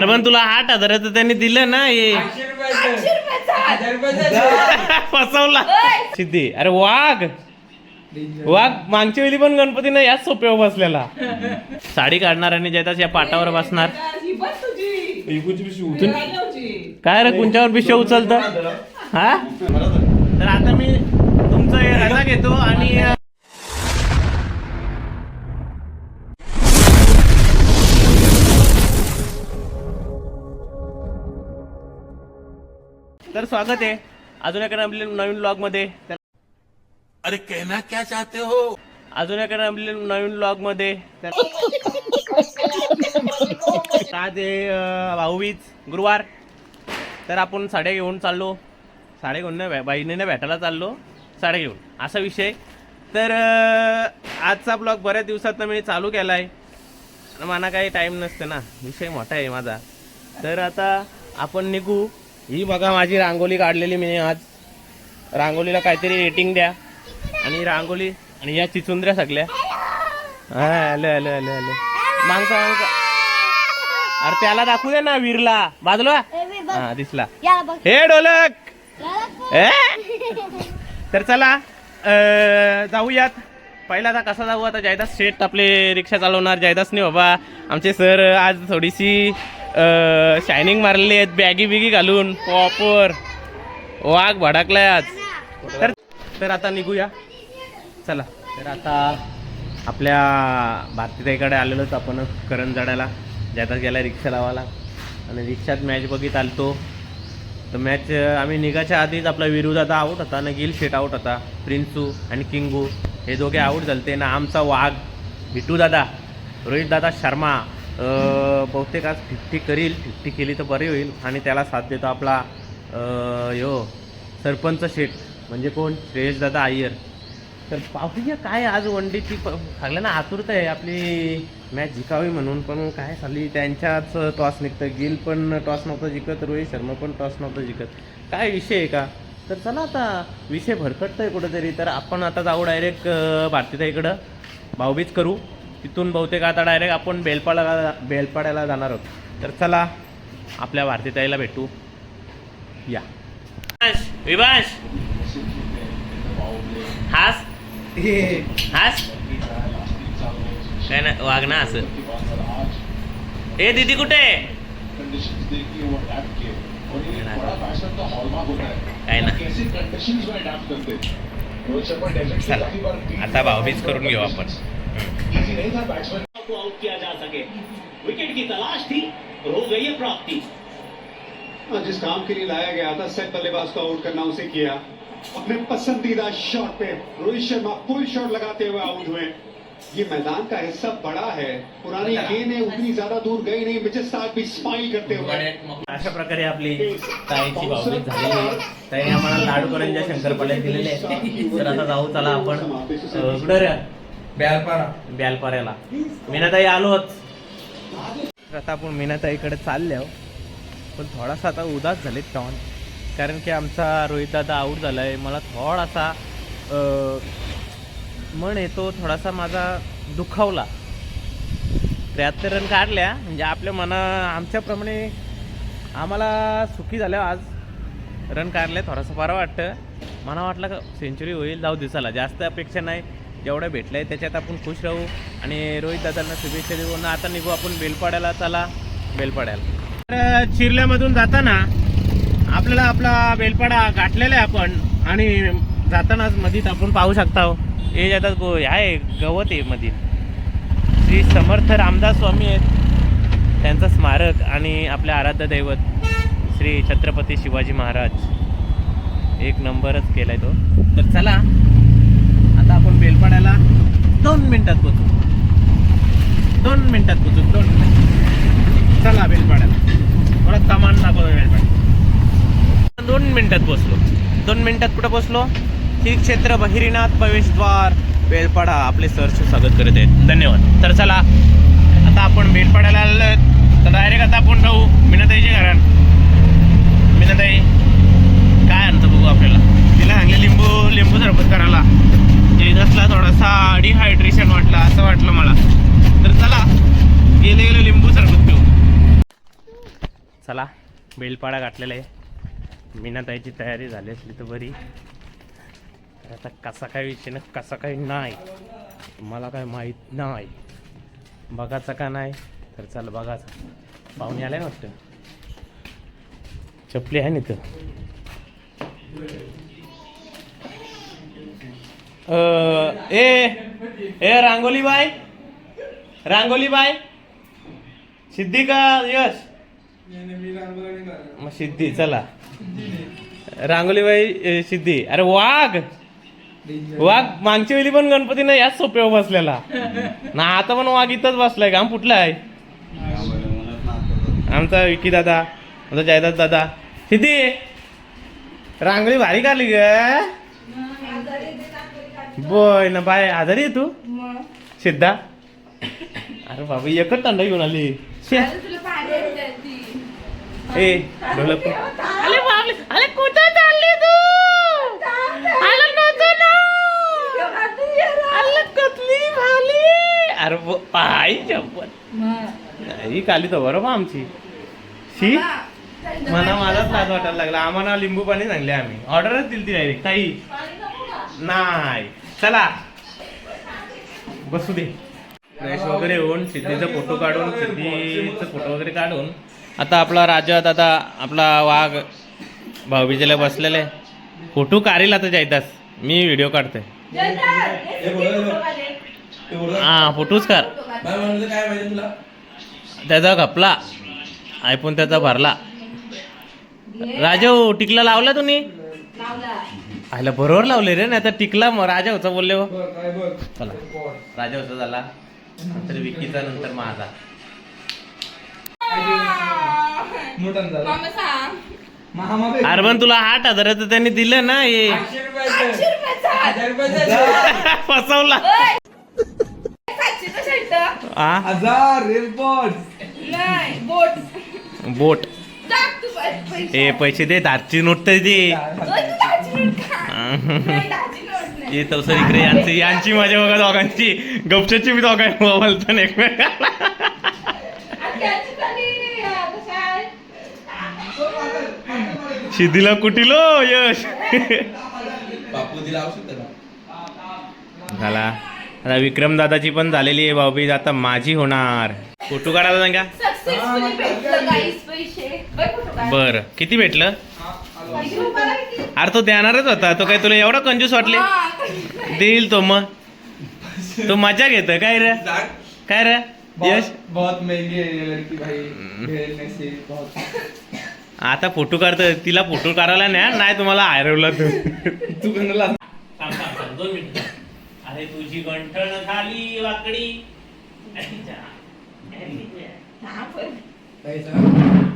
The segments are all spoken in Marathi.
अरे पण तुला आठ हजाराचं त्यांनी दिलं ना हे. आठशे रुपयाचं. फसवला. सिद्धी अरे वाघ. वाघ मागच्या वेळी पण गणपतीनं याच सोप्यावर बसलेला. साडी काढणार आणि जयताच या पाटावर बसणार. ही बघ तुझी. काय रे कुंच्यावर विषय उचलत? हा? तर आता मी तुमचं हे रजा घेतो आणि अं, तर स्वागत आहे. अजून एका नवीन ब्लॉगमध्ये तर अरे कहना क्या चाहते हो? अजून एका नवीन ब्लॉगमध्ये तर आज भाऊबीज गुरुवार. तर आपण साड्या घेऊन चाललो. साड्या घेऊन बहिणीने भेटायला चाललो. साड्या घेऊन. असा विषय तर आजचा ब्लॉग बऱ्याच दिवसात मी चालू केला आहे मला काही टाईम नसते ना. विषय मोठा आहे माझा. तर आता आपण निघू. ही बघा माझी रांगोळी काढलेली मी आज. रांगोळीला काहीतरी रेटिंग द्या. आणि रांगोळी आणि या चिचुंद्र्या सगळ्या. हा आलं आलं आलं आलं. मागचा मागचा अरे त्याला दाखवू दे ना वीरला. बाजूला हा दिसला. हे डोलक? तर चला जाऊयात. पहिला आता कसा जाऊ? आता जायदास शेट आपले रिक्षा चालवणार. जायदास बाबा. आमचे सर आज थोडीशी शायनिंग मारलेली आहेत. बॅगी बिगी घालून. पॉपर वाघ भडकलाय आज. तर तर आता निघूया. चला. तर आता आपल्या भारतीताईकडे आलेलोच आपण करंजाड्याला जायदास गेला रिक्षा लावायला. आणि रिक्षात मॅच बघित आलतो. तर मॅच आम्ही निघायच्या आधीच आपला विरुद्ध आता आऊट होता आणि गिल शेट आऊट होता. प्रिन्सू आणि किंगू हे दोघे आऊट झालते. ना आमचा वाघ विटू दादा रोहित दादा शर्मा बहुतेक आज फिफ्टी करील. फिफ्टी केली तर बरी होईल. आणि त्याला साथ देतो आपला यो सरपंच शेट म्हणजे कोण? श्रेयस दादा अय्यर तर पाहूया काय आज वन डेची प सगळ्यांना आतुरता आहे. आपली मॅच जिकावी म्हणून. पण काय झाली त्यांच्याच टॉस निघतं. गिल पण टॉस नव्हतं जिंकत. रोहित शर्मा पण टॉस नव्हतं जिंकत. काय विषय आहे का? तर चला आता विषय भरकटतोय कुठेतरी. तर आपण आता जाऊ डायरेक्ट भारतीताईकडं. भाऊबीज करू. तिथून बहुतेक आता डायरेक्ट आपण बेलपाड्याला बेलपाड्याला जाणार आहोत. तर चला आपल्या भारतीताईला भेटू. या. विभाष हास? हास? काय ना वाग ना असं. ए दीदी कुठे? काय ना. आता भाऊबीज करून घेऊ आपण. विकेट की तलाश थी और हो गई है प्राप्ति जिस काम के लिए लाया गया था सेट बल्लेबाज को आउट करना उसे किया। अपने पसंदीदा शॉट पे रोहित शर्मा फुल शॉट लगाते हुए आउट हुए। ये मैदान का हिस्सा बड़ा है। पुरानी गेंदें उतनी ज्यादा दूर गई नहीं मिचेल स्टार्क भी स्माइल करते हुए। अशा प्रकारे आपली ताईची भाऊबीज झालेली आहे ताईने आम्हाला लाडू करंजा शंकरपाड्या दिलेले. आहेत तर आता जाऊ चला आपण कुठं रे? ब्यालपाडा ब्यालपाऱ्याला. मीनाताई आलोच आता आपण मीनाताईकडे चालले आहो पण थोडासा आता उदास झाले टॉन कारण की आमचा रोहित दादा आऊट झाला आहे मला थोडासा मन मन येतो थोडासा माझा दुखावला. त्र्याहत्तर रन काढल्या म्हणजे आपल्या मना आमच्याप्रमाणे आम्हाला सुखी झाल्या आज. रन काढले थोडासा बरं वाटतं. मला वाटलं का सेंचुरी होईल जाऊ दिसायला जास्त अपेक्षा नाही. जेवढं भेटलं आहे त्याच्यात आपण खुश राहू. आणि रोहित दादांना शुभेच्छा देऊ. ना आता निघू आपण बेलपाड्याला. चला बेलपाड्याला. तर चिरल्यामधून जाताना आपल्याला आपला बेलपाडा गाठलेला आहे आपण. आणि जातानाच मधीत आपण पाहू शकता हो. हे जातात गो आहे गवत आहे मधील श्री समर्थ रामदास स्वामी आहेत. त्यांचं स्मारक आणि आपल्या आराध्य दैवत श्री छत्रपती शिवाजी महाराज. एक नंबरच केलाय तो. तर चला आता आपण बेलपाड्याला दोन मिनिटात पोचू दोन मिनिटात पोचू दोन मिनिट चला बेलपाड्याला. थोडा कमान दाखवतो बेलपाड्या दोन मिनिटात पोचलो दोन मिनिटात कुठं पोचलो श्री क्षेत्र बहिरीनाथ प्रवेशद्वार बेलपाडा. आपले सरचे स्वागत करत आहेत. धन्यवाद. तर चला आता आपण बेलपाड्याला आलो तर डायरेक्ट आता आपण जाऊ मीनाताईच्या घरात. मीनाताई काय आणतं बघू आपल्याला? तिला सांगले लिंबू लिंबू सरबत करायला. जैदासला थोडासा डिहायड्रेशन वाटलं असं वाटलं मला. तर चला गेले गेले लिंबू सरबत पिऊ चला बेलपाडा गाठलेला आहे. मीनाताईची तयारी झाली असली तर बरी. आता कसा काय विषय ना कसा काही नाही? मला काय माहीत नाही. बघायचं का नाही? तर चल बघायचं. पाहुणे आले ना वाटतं? चपली आहे ना तर ए ए रांगोली बाय रांगोली बाय सिद्धी का यश? मग सिद्धी चला. रांगोलीबाई ए, सिद्धी. अरे वाघ! वाघ मागच्या वेळी पण गणपतीनं याच सोप्यावर बसलेला ना आता पण वाघ इथंच बसलाय काम कुठला आहे? आमचा विकी दादा आमचा जयदास दादा. सिद्धी रांगोळी भारी काढली ग. बोय ना बाय आजारी आहे तू? सिद्धा. अरे बाबा एकच थंड घेऊन आली. ए ढोलक अरे अरे कुठं चालली तू आलं नव्हतं ना अरे कसली भाली? अरे ब- चप्पल ही काली तर बरोबर आमची. शी? मला माझाच लाज वाटायला लागला. आम्हाला लिंबू पाणी सांगले आम्ही. ऑर्डरच दिली ती डायरेक्ट काही नाही. चला. बसू दे. फ्रेश वगैरे होऊन सिद्धीचा फोटो काढून सिद्धीचा फोटो वगैरे काढून आता आपला राजा दादा आपला वाघ भाऊबीजेला बसलेले. फोटो काढील आता जायतास मी व्हिडिओ काढतोय. हा फोटोच कर त्याचा घपला आयफोन त्याचा भरला. राजा टिकला लावला तुम्ही? आयला बरोबर लावले रे नाही तर टिकला मग राजा होता बोलले हो. चला. राजा होता झाला. नंतर विकीचा नंतर माझा. मोठा झाला. महामाबे अरे पण तुला आठ हजाराचं त्यांनी दिलं ना हे. आठशे रुपयाचं हजार रुपयाचं फसवला. हजार बोट. ए पैसे दे दारची नोट तर दे. ये तसं इकडे यांची यांची माझ्या बघा दोघांची. गपच्याची मी दोघांनी बोलतो एकमेकाला शिदीला कुटीलो यश. बापू दिला झाला. आता विक्रम दादाची पण झालेली आहे भाऊबीज. आता माझी होणार. फोटो काढायला सांगा सक्सेसफुली भेटलं काहीच पैसे. बघ कुठं काय. बर. किती भेटलं? किती रुपयाला किती? अरे तो देणारच होता. तो काय तुला एवढा कंजूस वाटले? हा. देईल तो मग. तो मजा घेत काय रे? काय रे? यश? बहुत बहुत महंगी है ये लड़की भाई. खेलने से बहुत आता फोटो काढतो तिला फोटो काढायला नाही नाही तुम्हाला हरवला तू. तू कोणाला दोन मिनिट अरे तुझी गंठण झाली वाकडी. हा.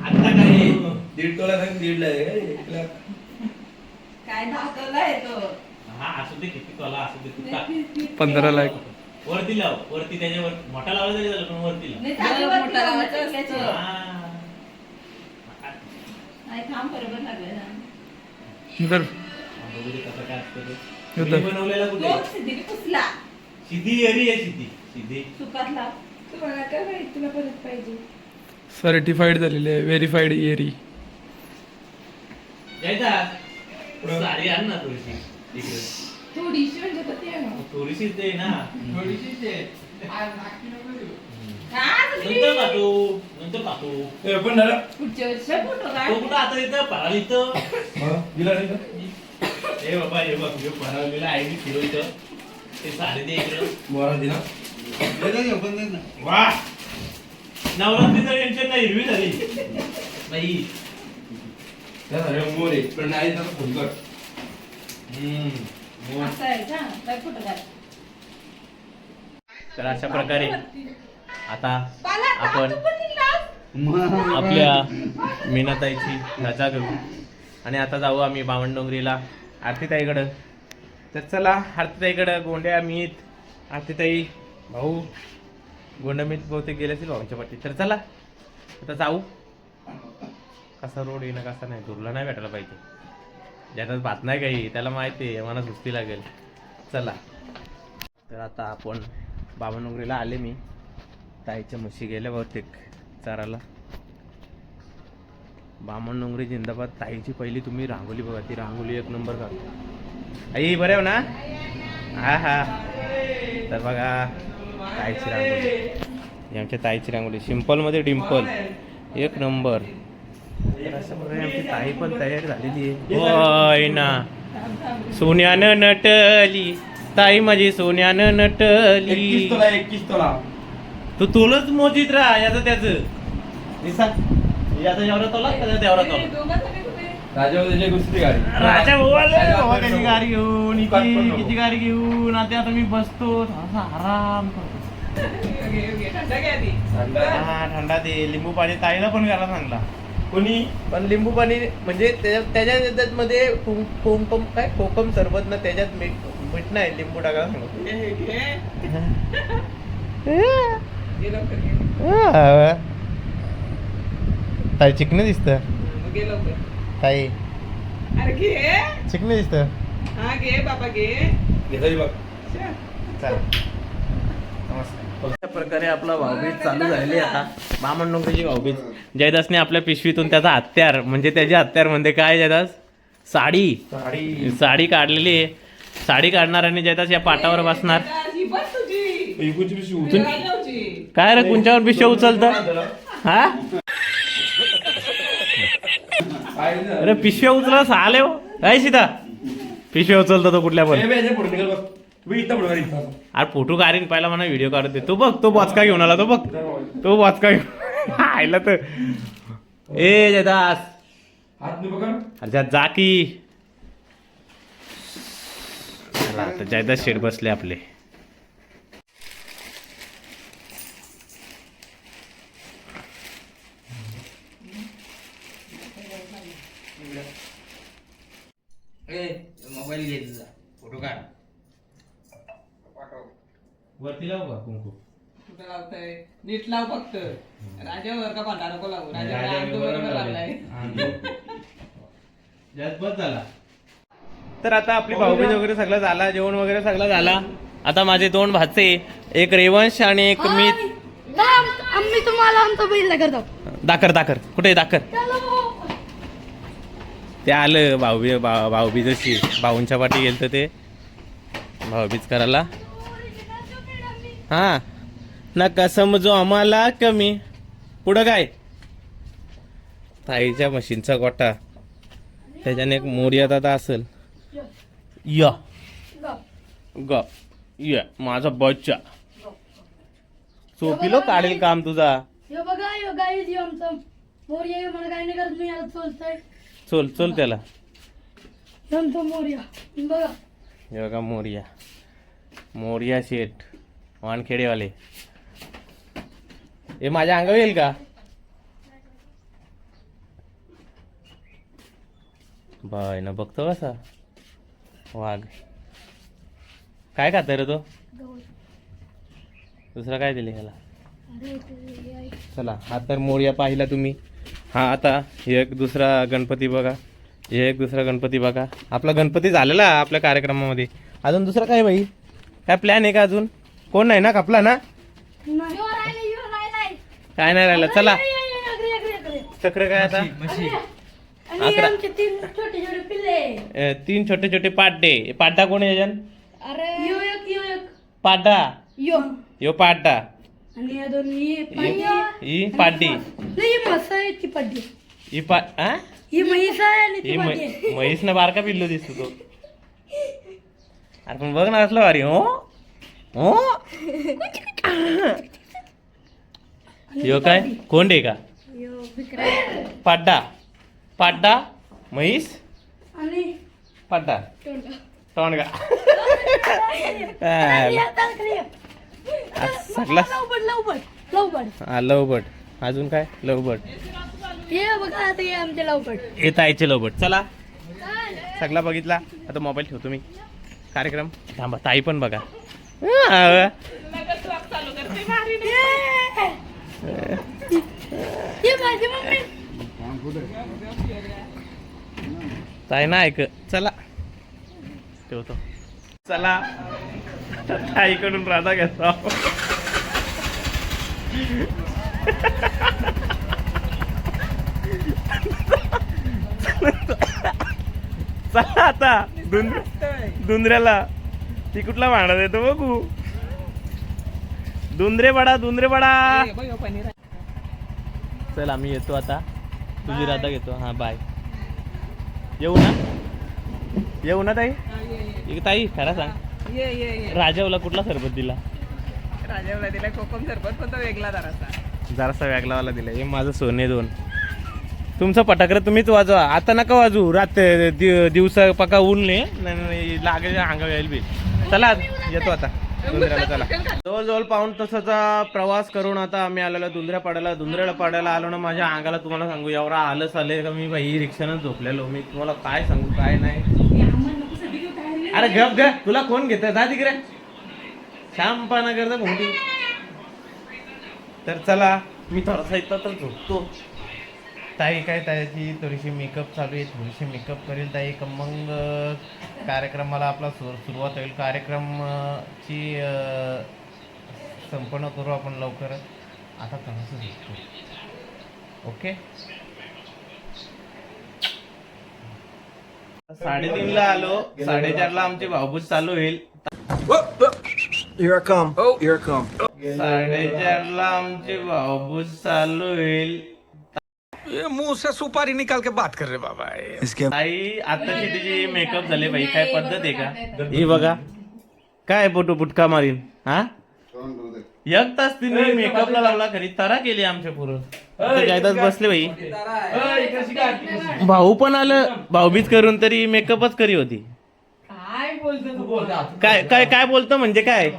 आता काय? दीड तोला सांग दीड ला आहे. एक लाख. काय दाखवलाय तो. हा असू दे किती तोला असू दे तू टाक. पंधरा लाख. वरती लाव. वरती त्याच्यावर मोठा लावला तरी झालं पण वरती लाव. मोठा लावायचं लावायचं असतं. त्याच्यावर. हा. नाही, थांब बरोबर लागलं ना. बघू दे कसं काय असतं ते. मी बनवलेला कुठे? तो सिद्धीने पुसला. सिद्धी एरी आहे सिद्धी. सिद्धी. सुकातला. तुम्हाला काय माहिती तुला परत पाहिजे? सर्टिफाईड झालेले आहे व्हेरीफाईड एरी यायचा? साडी आण ना थोडीशी. इकडे. थोडीशी म्हणजे किती आहे ना थोडीशी दे ना. थोडीशीच आहे हा, तुझी. नंतर पाहतो ए, पण झालं पुढच्या वर्षी फोटो काढ. तो कुठं आता इथं? पराल इथं. हा, दिला नाही का? हे बाबा हे बघ हे आहे मी फिरो इथं ते साडी दे इकडं. मोहरा दिला वा! नवरात्रीचं टेन्शन नाही हिरवी झाली. बाई. त्या झाल्या मोर पण नाही त्याला फोन कर. हम्म. मग असं आहे का काय फोटो काढ तर अशा प्रकारे आता आपण. आपल्या मीनाताईची रजा घेऊ. आणि आता जाऊ आम्ही बावनडोंगरीला आरतीताईकडं. तर चला आरतीताईकडं गोंड्या मीत आरतीताई भाऊ गोंडमीत बहुतेक गेले असेल भाऊंच्या पाठी तर चला आता जाऊ. कसा रोड येणं कसा नाही दुरला नाही भेटायला पाहिजे. ज्याच्यात भात नाही काही त्याला माहिती आहे मला सुस्ती लागेल. चला. तर आता आपण बाबानोगरीला आले मी. ताईच्या म्हशी गेल्या बहुतेक चाराला. बामण डोंगरी जिंदाबाद. ताईची पहिली तुम्ही रांगोली बघा ती रांगोली एक नंबर का आई बरे हो ना? हा हा. तर बघा ताईची रांगोली. आमच्या ताईची रांगोली. सिम्पलमध्ये डिम्पल एक नंबर. आमची ताई पण तयार झालेली आहे. होय ना. सोन्यानं नटली. ताई माझी सोन्यानं नटली. तोला एकवीस तोला. तू तुलाच मोजीत राहा याचं त्याचं. निसा याचा एवढा तोला त्याचा तेवढा तोला. राजा त्याची दुसरी गाडी. राजा भाऊ त्याची घेऊन इथे. किती गाडी घेऊन आता आता मी बसतो आराम करतो. हा थंडा दे लिंबू पाणी ताईला पण घ्यायला सांगला. कोणी? पण लिंबू पाणी म्हणजे त्याच्यात त्याच्या त्याच्यात मध्ये कोकम काय? कोकम सरबत ना त्याच्यात मीठ मीठ नाही लिंबू टाकायला सांगतो. ताई चिकन दिसत. ताई. अरे घे. चिकन दिसत. हा अशा प्रकारे आपला भाऊबीज चालू आहे आता. डोंगरीची भाऊबीज. जयदासने आपल्या पिशवीतून त्याचा हत्यार म्हणजे त्याचे हत्यार म्हणजे काय जयदास? साडी. साडी. साडी काढलेली आहे. साडी काढणार आणि जयदास या पाटावर बसणार. काय रे कुंच्यावर पिशव्या उचलत? हा? अरे पिशव्या उचला साले हो. काय सीता. पिशव्या उचलतो तो कुठल्या पण. अरे फोटो काढीन पहिला मला व्हिडिओ काढत दे. तो बघ तो बॉचका घेऊन आला तो बघ. तो बॉचका घेऊन आयला तर. ए जयदास. हात नाही पकड. अच्छा जा की. जयदास शेड बसले आपले. मोबाईल घे तुझा. फोटो काढ. वरती लावू का कुंकू? कुठं लावतंय? नीट लाव फक्त. राजावर का भांडा नको लावू? राजावर राजा अंडू बरोबर लावलाय जास्त बस झाला. तर आता आपली भाऊबीज वगैरे सगळं झाला जेवण वगैरे सगळं झाला. आता माझे दोन भाचे एक रेवंश आणि एक मी आम्ही तुम्हाला आमचा बैल करतो दाखर दाखर. कुठे आहे दाखर? ते आलं भाऊबी भाऊ भाऊबीजशी भाऊंच्या पाठी गेलं ते. भाऊबीज करायला. हा. नका समजू आम्हाला कमी. पुढं काय? ताईच्या मशीनचा गोटा त्याच्याने एक मोर्याद आता असेल. य. ग. य. माझा बच्चा. सोपिलो काढेल काम तुझा. बघा यो मोर्या यो मला नाही करत मी याला चोलतोय. चल चल त्याला. मोर्या बघा हे बघा मोर्या. मोर्या शेठ वानखेडेवाले. हे माझ्या अंगावर येईल का? बाय ना बघतो कसा. वाघ. काय खात रे तो? दुसरा काय दिले ह्याला. चला हा तर मोर्या पाहिला तुम्ही. हा आता हे एक दुसरा गणपती बघा. हे एक दुसरा गणपती बघा. आपला गणपती झालेला आपल्या कार्यक्रमामध्ये. अजून दुसरा काय बाई? काय प्लॅन आहे का अजून? कोण नाही ना कापला ना. काय नाही राहिलं? चला. चक्र काय आता? आणि अकरा. आमचे तीन छोटे छोटे पिल्ले. अ, तीन छोटे छोटे पाड्डे. पाड्डा कोण आहे अरे. यो एक यो एक पाड्डा यो यो पाड्डा आणि या दोन ही ही पाड्डी. ही पाड्डी नाही ही म्हस आहे आहे आहे. आहे. सगळा लवबड लवबड लवबड हा लवबट अजून काय? लवबट हे बघा आता हे आमचे लवबड येत आयचे लवबट चला. सगळा बघितला. आता मोबाईल ठेवतो मी. कार्यक्रम. थांबा ताई पण बघा. ताई ना ऐक. चला. ठेवतो. चला. ताईकडून राधा घेतो चला आता. धुंद धुंदऱ्याला ती कुठला भांडा देतो बघू. धुंदरे बडा धुंदरे बडा. चल आम्ही येतो आता. तुझी राधा घेतो. हा बाय येऊ ना? येऊ ना ताई? ताई खरा सांग. ये ये ये. राजावला कुठला सरबत दिला? राजाला दिला कोकम सरबत पण तो वेगळा जरासा. जरासा वेगळावाला दिला. हे माझं सोने दोन. तुमचं पटाकर तुम्हीच वाजवा. आता नका वाजू रात दि- दिवसा पका ऊन ने लागेल अंगा येईल बी. चला येतो आता. दुंदऱ्याला चला. जवळजवळ पाऊन तासाचा प्रवास करून आता आम्ही आलेलो दुंदऱ्या पाड्याला दुंदऱ्याला पाड्याला आलो ना माझ्या अंगाला तुम्हाला सांगू एवढा आलस आले का मी बाई रिक्षानं झोपलेलो. मी तुम्हाला काय सांगू काय नाही. अरे गप ग तुला कोण घेत? जा तिकडे. श्यामपाना करता मोठी तर चला मी थोडासा इथं तर झोपतो. ताई काय ताईची थोडीशी मेकअप चालू आहे थोडीशी मेकअप करेल ताई. का मग कार्यक्रमाला आपला सुर सुरुवात होईल. कार्यक्रमची संपन्न करू आपण लवकर आता थोडंसं झोपतो. ओके? साडेतीनला आलो. साडेचारला आमची भाऊबूज चालू होईल. साडेचारला आमची भाऊबूज चालू होईल. मुंह से सुपारी निकाल के बात कर रहे बाबा इसके आई आताची तिची मेकअप झाले बाई? काय पद्धत आहे का? ही बघा. काय पोटू पुटका मारीन हा? एक तास तिने मेकअपला लावला खरी. तरा केली आमच्या पुरं. जायदाच बसले बाई. भाऊ पण आलं. भाऊबीज करून तरी मेकअपच करी होती. काय बोलतो तू? बोलता काय काय काय बोलतो म्हणजे काय?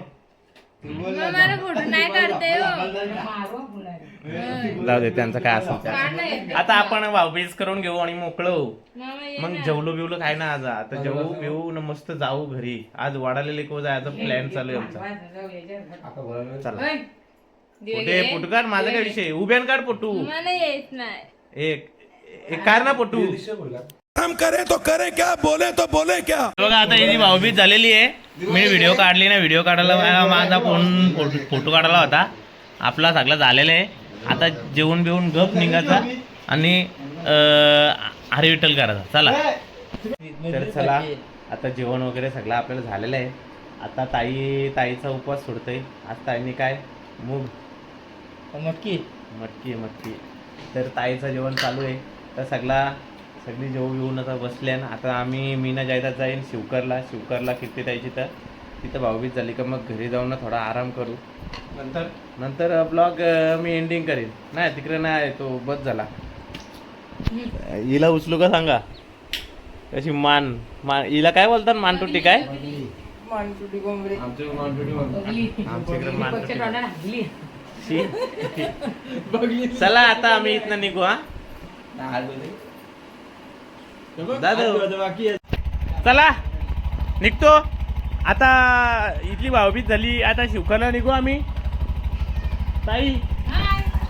मला फोटो नाही काढते जाऊ दे त्यांचं काय असेल ते. आता आपण भाऊबीज करून घेऊ आणि मोकळं होऊ. मग जेवलो बिवलो काय ना आज आता. जेवू बिवू न मस्त जाऊ घरी. आज वाडालेले को जायचा प्लॅन चालू आहे आमचा. चला. कुठे पोटू काढ माझा काय विषय. उभ्यान काढ पोटू मला येत नाही. एक एक कार ना पोटू हम करे तो करे क्या बोले तो बोले क्या? बघा आता याची भाऊबीज झालेली आहे. मी व्हिडिओ काढली ना व्हिडिओ काढायला मला माझा फोन फोटो फोटो काढायला होता. आपला सगळं झालेलं आहे. आता जेवण बिवून गप निघायचा आणि अं, हरी विठ्ठल करायचा. चला. तर चला आता जेवण वगैरे सगळं आपल्याला झालेलं आहे. आता ताई ताईचा उपवास सोडतोय. आज ताईने काय? मूग. मटकी मटकी मटकी तर ताईचं जेवण चालू आहे. तर सगळा सगळी जेवू येऊन आता बसल्या ना आता आम्ही मीना जायदात जाईन शिवकरला. शिवकरला किती जायची तर. तिथं भाऊबीज झाली का मग घरी जाऊन ना थोडा आराम करू. नंतर? नंतर ब्लॉग मी एंडिंग करीन. नाही तिकडे नाही तो बस झाला. हिला उचलू का सांगा? कशी मान मान हिला काय बोलतात? मानटुटी काय? मानटुटी कोंबडी आमच्याकडे मानटुटी शी. चला आता आम्ही इथनं निघू हा. दादा. चला निघतो. आता इथली भाऊबीज झाली आता शिवकाला निघू आम्ही. ताई.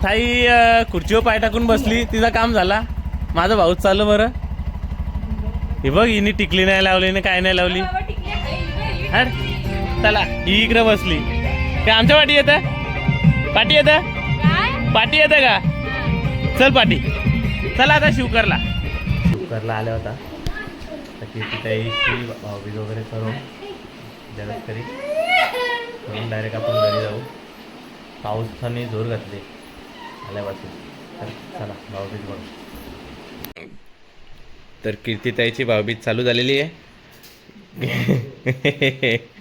ताई खुर्चीवर पाय टाकून बसली तिचं काम झाला. माझा भाऊच चाललं बरं. हे बघ हिने टिकली नाही लावली ना काय नाही लावली. हट. चला ही इकडे बसली. काय आमच्या पाठी येतं? पाठी येतं? पाठी येतं का? चल पाठी चला आता शिवकरला. शिवकरला आल्या होता. तर भाऊबीज वगैरे करून जगत करी. करून डायरेक्ट आपण घरी जाऊ. पावसाने जोर घातले आल्यापासून. तर चला भाऊबीज बघ. तर कीर्तिताईची भाऊबीज चालू झालेली आहे.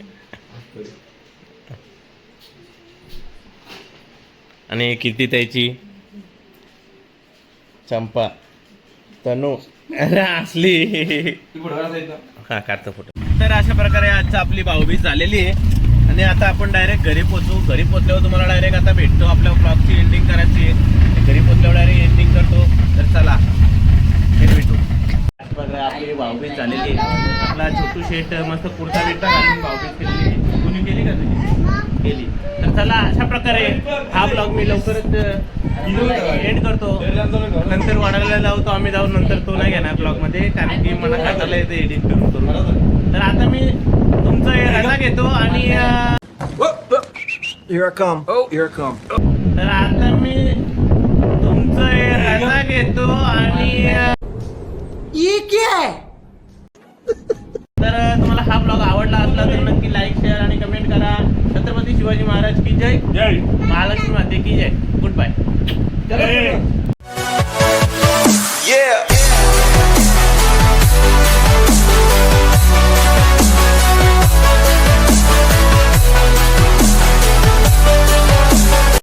आणि किती त्याची? चंपा. तनू. असली. हा काढतो फोटो. तर अशा प्रकारे आजचा आपली भाऊबीज झालेली आहे. आणि आता आपण डायरेक्ट घरी पोचू. घरी पोचल्यावर तुम्हाला डायरेक्ट आता भेटतो. आपल्या ब्लॉगची एंडिंग करायची आहे. घरी पोचल्यावर डायरेक्ट एंडिंग करतो. तर चला भेटू. आपली भाऊबीज झालेली आहे. आपला छोटू शेट मस्त कुर्ता बिर्ता घालून भाऊबीज केलेली कुणी केली का तुझी केली. तर चला अशा प्रकारे हा ब्लॉग मी लवकरच एंड करतो. नंतर वाढायला लावतो आम्ही जाऊन नंतर तो नाही घेणार ब्लॉगमध्ये कारण की मला काढायला येते एडिट करून करून तर आता मी तुमचं हे रजा घेतो आणि अं, Here I come. Oh, here I come. तर आता मी तुमचं हे रजा घेतो आणि तर तुम्हाला हा ब्लॉग आवडला असला तर नक्की लाईक शेअर आणि कमेंट करा. छत्रपती शिवाजी महाराज की जय? जय. महालक्ष्मी माते की जय. Good bye Yeah.